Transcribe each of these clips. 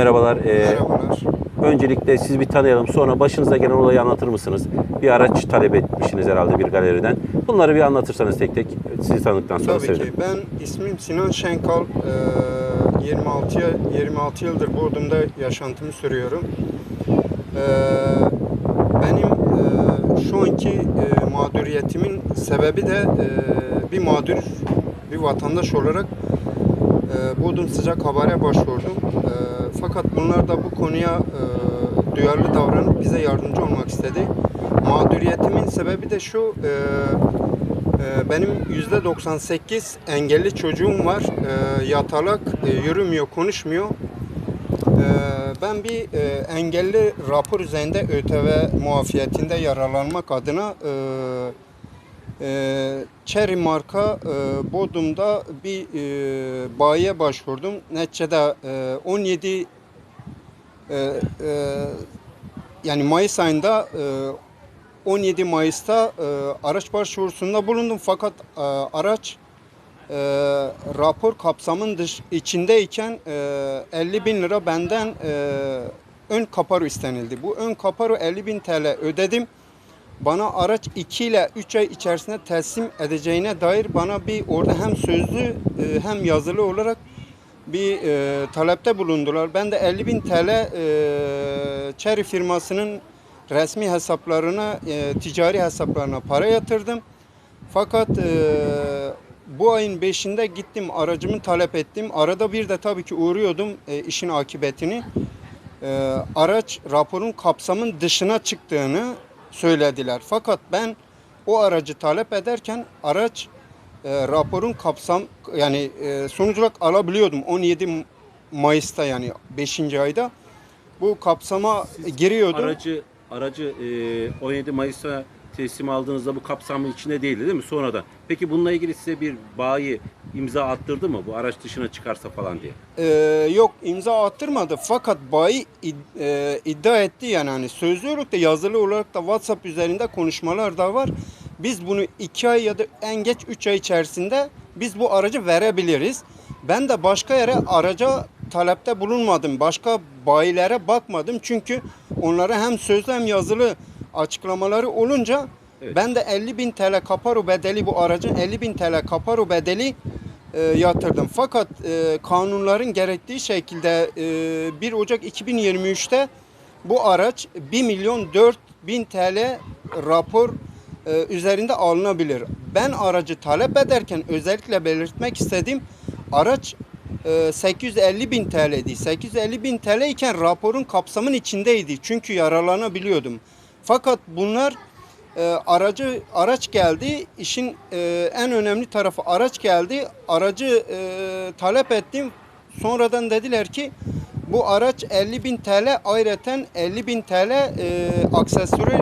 Merhabalar. Ee, Merhabalar. öncelikle siz bir tanıyalım. Sonra başınıza gelen olayı anlatır mısınız? Bir araç talep etmişsiniz herhalde bir galeriden. Bunları bir anlatırsanız tek tek sizi tanıdıktan sonra Tabii ki. sevinirim. Ben ismim Sinan Şenkal. Ee, 26 ya- 26 yıldır Bodrum'da yaşantımı sürüyorum. Ee, benim e, şu anki e, mağduriyetimin sebebi de e, bir mağdur, bir vatandaş olarak e, Bodrum Sıcak Haber'e başvurdum. E, fakat bunlar da bu konuya e, duyarlı davranıp bize yardımcı olmak istedi. Mağduriyetimin sebebi de şu, e, e, benim yüzde 98 engelli çocuğum var. E, yatalak, e, yürümüyor, konuşmuyor. E, ben bir e, engelli rapor üzerinde ÖTV muafiyetinde yararlanmak adına e, e, Cherry marka e, Bodrum'da bir e, bayiye başvurdum. Neticede e, 17 e, e, yani Mayıs ayında e, 17 Mayıs'ta e, araç başvurusunda bulundum fakat e, araç e, rapor kapsamın dış, içindeyken e, 50 bin lira benden e, ön kaparo istenildi. Bu ön kaparo 50 bin TL ödedim bana araç 2 ile 3 ay içerisinde teslim edeceğine dair bana bir orada hem sözlü e, hem yazılı olarak bir e, talepte bulundular. Ben de 50 bin TL e, Cherry firmasının resmi hesaplarına, e, ticari hesaplarına para yatırdım. Fakat e, bu ayın 5'inde gittim aracımı talep ettim. Arada bir de tabii ki uğruyordum e, işin akıbetini. E, araç raporun kapsamın dışına çıktığını söylediler. Fakat ben o aracı talep ederken araç e, raporun kapsam yani e, sonuç olarak alabiliyordum 17 Mayıs'ta yani 5. ayda bu kapsama giriyordum. Aracı aracı e, 17 Mayıs'a teslim aldığınızda bu kapsamın içinde değildi değil mi? Sonradan. Peki bununla ilgili size bir bayi imza attırdı mı bu araç dışına çıkarsa falan diye? Ee, yok imza attırmadı fakat bayi id- e, iddia etti yani hani sözlü olarak da yazılı olarak da WhatsApp üzerinde konuşmalar da var. Biz bunu iki ay ya da en geç üç ay içerisinde biz bu aracı verebiliriz. Ben de başka yere araca talepte bulunmadım. Başka bayilere bakmadım. Çünkü onlara hem sözlü hem yazılı açıklamaları olunca Evet. ben de 50 bin TL kaparo bedeli bu aracın 50 bin TL kaparo bedeli e, yatırdım. Fakat e, kanunların gerektiği şekilde e, 1 Ocak 2023'te bu araç 1 milyon 4 bin TL rapor e, üzerinde alınabilir. Ben aracı talep ederken özellikle belirtmek istedim. Araç e, 850 bin TL'di. 850 bin TL iken raporun kapsamın içindeydi. Çünkü yararlanabiliyordum. Fakat bunlar e, aracı araç geldi. İşin e, en önemli tarafı araç geldi. Aracı e, talep ettim. Sonradan dediler ki bu araç 50 bin TL ayrıca 50 bin TL e, aksesuar, e,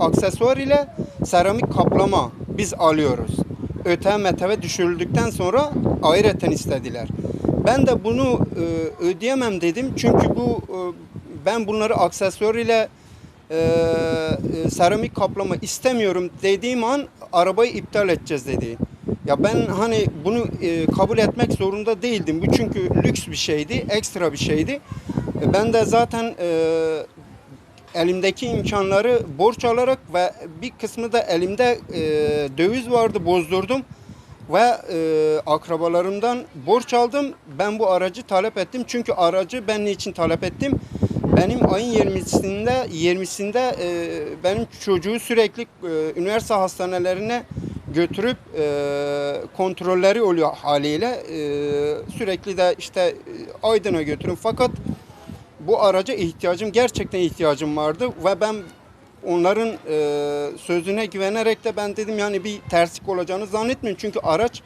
aksesuar ile seramik kaplama biz alıyoruz. Öte meteve düşürüldükten sonra ayrıca istediler. Ben de bunu e, ödeyemem dedim. Çünkü bu e, ben bunları aksesuar ile e, e, seramik kaplama istemiyorum dediğim an arabayı iptal edeceğiz dedi. Ya ben hani bunu e, kabul etmek zorunda değildim. Bu çünkü lüks bir şeydi, ekstra bir şeydi. E, ben de zaten e, elimdeki imkanları borç alarak ve bir kısmı da elimde e, döviz vardı bozdurdum ve e, akrabalarımdan borç aldım. Ben bu aracı talep ettim. Çünkü aracı ben niçin talep ettim? Benim ayın 20'sinde 20'sinde e, benim çocuğu sürekli e, üniversite hastanelerine götürüp e, kontrolleri oluyor haliyle. E, sürekli de işte e, Aydın'a götürün. Fakat bu araca ihtiyacım gerçekten ihtiyacım vardı ve ben onların e, sözüne güvenerek de ben dedim yani bir terslik olacağını zannetmiyorum. Çünkü araç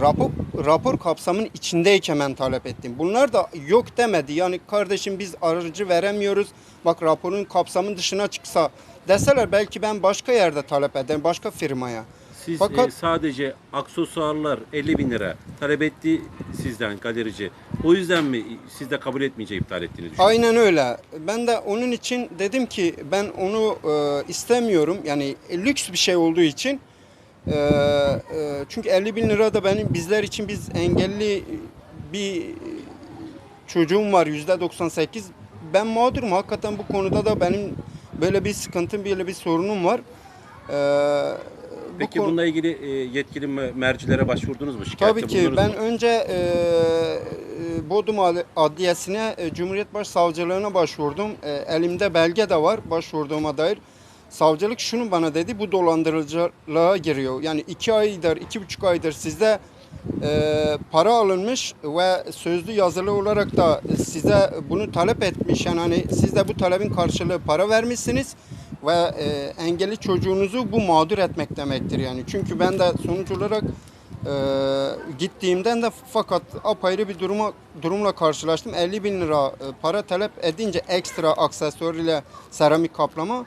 rapor, rapor kapsamının içindeyken ben talep ettim. Bunlar da yok demedi. Yani kardeşim biz aracı veremiyoruz. Bak raporun kapsamın dışına çıksa deseler belki ben başka yerde talep ederim. Başka firmaya. Siz Fakat- e, sadece aksesuarlar 50 bin lira talep etti sizden galerici. O yüzden mi siz de kabul etmeyeceği iptal ettiğini düşünüyorsunuz? Aynen öyle. Ben de onun için dedim ki ben onu e, istemiyorum. Yani e, lüks bir şey olduğu için. E, e, çünkü 50 bin lira da benim bizler için biz engelli bir çocuğum var yüzde 98. Ben mağdurum. Hakikaten bu konuda da benim böyle bir sıkıntım, böyle bir sorunum var. Ee, bu Peki konu- bununla ilgili e, yetkili me- mercilere başvurdunuz mu? Şikayette Tabii ki ben mu? önce e, e, Bodrum Ad- Adliyesi'ne e, Cumhuriyet Başsavcılığına başvurdum. E, elimde belge de var başvurduğuma dair. Savcılık şunu bana dedi bu dolandırıcılığa giriyor. Yani iki aydır, iki buçuk aydır sizde e, para alınmış ve sözlü yazılı olarak da size bunu talep etmiş. Yani hani siz de bu talebin karşılığı para vermişsiniz ve e, engelli çocuğunuzu bu mağdur etmek demektir yani. Çünkü ben de sonuç olarak e, gittiğimden de fakat apayrı bir duruma durumla karşılaştım. 50 bin lira e, para talep edince ekstra aksesuar ile seramik kaplama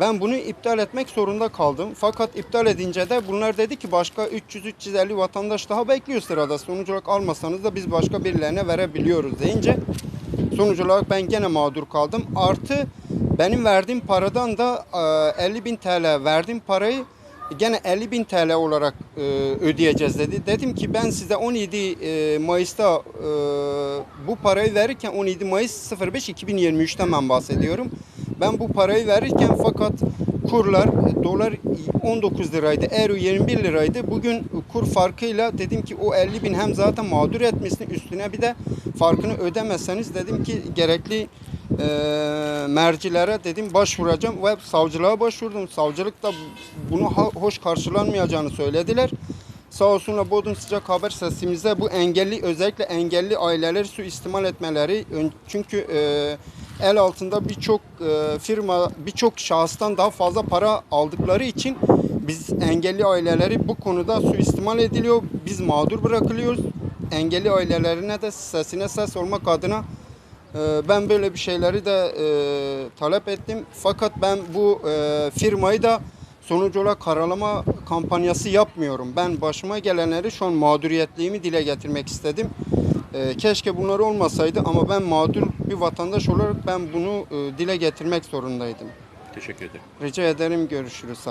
ben bunu iptal etmek zorunda kaldım. Fakat iptal edince de bunlar dedi ki başka 300-350 vatandaş daha bekliyor sırada. Sonuç olarak almasanız da biz başka birilerine verebiliyoruz deyince sonuç olarak ben gene mağdur kaldım. Artı benim verdiğim paradan da e, 50 bin TL verdiğim parayı gene 50 bin TL olarak e, ödeyeceğiz dedi. Dedim ki ben size 17 e, Mayıs'ta e, bu parayı verirken 17 Mayıs 05 2023'ten ben bahsediyorum. Ben bu parayı verirken fakat kurlar e, dolar 19 liraydı, euro 21 liraydı. Bugün kur farkıyla dedim ki o 50 bin hem zaten mağdur etmişsin üstüne bir de farkını ödemezseniz dedim ki gerekli e, mercilere dedim başvuracağım ve savcılığa başvurdum. Savcılık da bunu hoş karşılanmayacağını söylediler. Sağ olsunlar Bodrum Sıcak Haber sesimize bu engelli özellikle engelli aileleri suistimal etmeleri ön- çünkü e, el altında birçok e, firma birçok şahıstan daha fazla para aldıkları için biz engelli aileleri bu konuda suistimal ediliyor. Biz mağdur bırakılıyoruz. Engelli ailelerine de sesine ses olmak adına ee, Ben böyle bir şeyleri de e, talep ettim. Fakat ben bu e, firmayı da sonuç olarak karalama kampanyası yapmıyorum. Ben başıma gelenleri şu an mağduriyetliğimi dile getirmek istedim. E, keşke bunlar olmasaydı ama ben mağdur bir vatandaş olarak ben bunu e, dile getirmek zorundaydım. Teşekkür ederim. Rica ederim görüşürüz sağ olun.